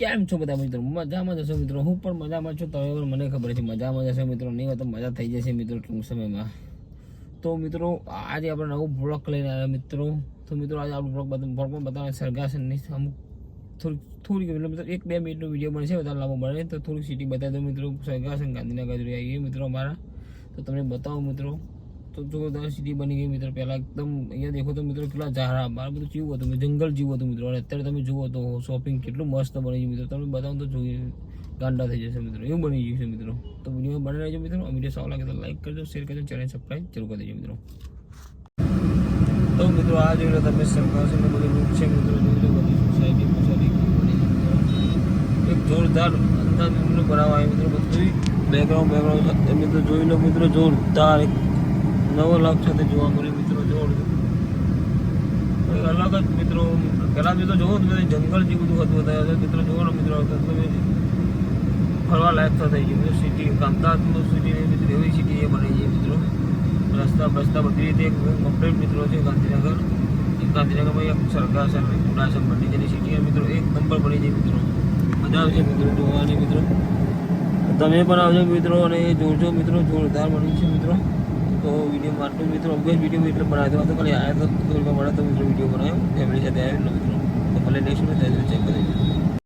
કેમ છો બધા મિત્રો? મજામાં જશો મિત્રો? હું પણ મજામાં છું. તમે પણ મને ખબર છે, મજામાં જશો મિત્રો. નહીં તો મજા થઈ જશે મિત્રો ટૂંક સમયમાં. તો મિત્રો, આજે આપણે નવું બ્લોગ લઈને આવ્યા મિત્રો. તો મિત્રો, આજે આપણું બ્લોગ બ્લોગમાં બતાવવા સરગાસનની અમુક થોડીક થોડીક એટલે મિત્રો, એક બે મિનિટનો વીડિયો બનશે, વધારે લાંબો બને તો થોડીક સિટી બતાવી દો મિત્રો. સરગાસન ગાંધીનગર આવી આવીએ મિત્રો અમારા. તો તમને બતાવો મિત્રો તો જોરદાર સિટી બની ગઈ મિત્રો પહેલા એકદમ અહીંયા દેખો તો મિત્રો કેટલા ઝાડા બહાર બધું જેવું હતું જંગલ જેવું હતું મિત્રો અને અત્યારે તમે જુઓ તો શોપિંગ કેટલું મસ્ત બની ગયું મિત્રો તમે બતાવો તો જોઈએ ગાંડા થઈ જશે મિત્રો એવું બની ગયું છે મિત્રો તો વિડીયો બની રહેજો મિત્રો આ વિડીયો સારો લાગે તો લાઈક કરજો શેર કરજો ચેનલ સબસ્ક્રાઈબ જરૂર કરી દેજો મિત્રો તો મિત્રો આ જોઈ લો તમે સરકાર છે બધું રૂપ છે મિત્રો જોઈ લો બધી સોસાયટી સોસાયટી બની છે મિત્રો એક જોરદાર અંદાજ મિત્રો બનાવવા આવ્યો મિત્રો બધું બેકગ્રાઉન્ડ બેકગ્રાઉન્ડ મિત્રો જોઈ લો મિત્રો જોરદાર એક નવો લાખ સાથે જોવા મળ્યું મિત્રો જોર કંઈક અલગ જ મિત્રો પહેલાં મિત્રો જોવો તો બધું જંગલ જેવું બધું હતું હતા હવે મિત્રો જોવો ને મિત્રો તો તમે ફરવા લાયક તો થઈ ગયું સિટી અમદાવાદનું સિટી મિત્રો એવી સિટી એ બની ગઈ મિત્રો રસ્તા રસ્તા બધી રીતે એક કમ્પ્લીટ મિત્રો છે ગાંધીનગર એક ગાંધીનગરમાં એક સરકાસન કુડાસન બની જેની સિટી મિત્રો એક નંબર બની જાય મિત્રો મજા આવશે મિત્રો જોવાની મિત્રો તમે પણ આવજો મિત્રો અને એ જોજો મિત્રો જોરદાર બન્યું છે મિત્રો તો માટે મિત્રો અગર વીડિયો એટલે બનાવ્યો હતો કાલે આવ્યા તો મળે તો મિત્રો વીડિયો બનાવ્યો ફેમિલી સાથે આવ્યો મિત્રો. તો ભલે નેક્સ્ટ ચેક કરી